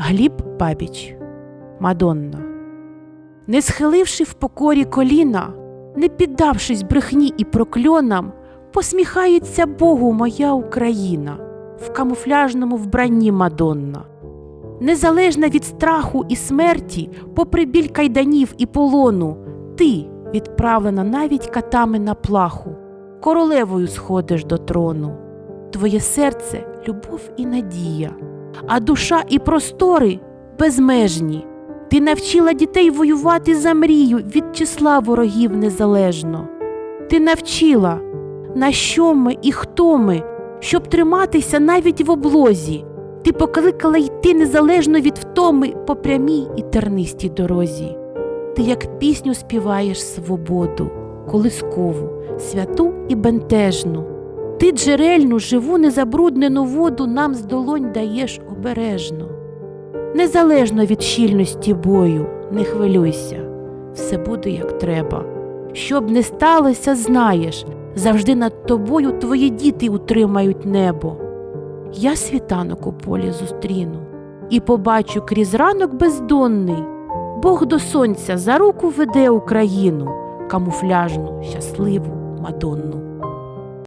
Гліб Бабіч Мадонна. Не схиливши в покорі коліна, не піддавшись брехні і прокльонам, посміхається Богу моя Україна в камуфляжному вбранні Мадонна. Незалежна від страху і смерті, попри біль кайданів і полону, ти відправлена навіть катами на плаху, королевою сходиш до трону. Твоє серце любов і надія, а душа і простори безмежні. Ти навчила дітей воювати за мрію від числа ворогів незалежно. Ти навчила, на що ми і хто ми, щоб триматися навіть в облозі. Ти покликала йти незалежно від втоми по прямій і тернистій дорозі. Ти як пісню співаєш свободу, колискову, святу і бентежну. Ти джерельну, живу, незабруднену воду нам з долонь даєш обережно. Незалежно від щільності бою, не хвилюйся, все буде як треба. Щоб не сталося, знаєш, завжди над тобою твої діти утримають небо. Я світанок у полі зустріну і побачу крізь ранок бездонний. Бог до сонця за руку веде Україну, камуфляжну, щасливу Мадонну.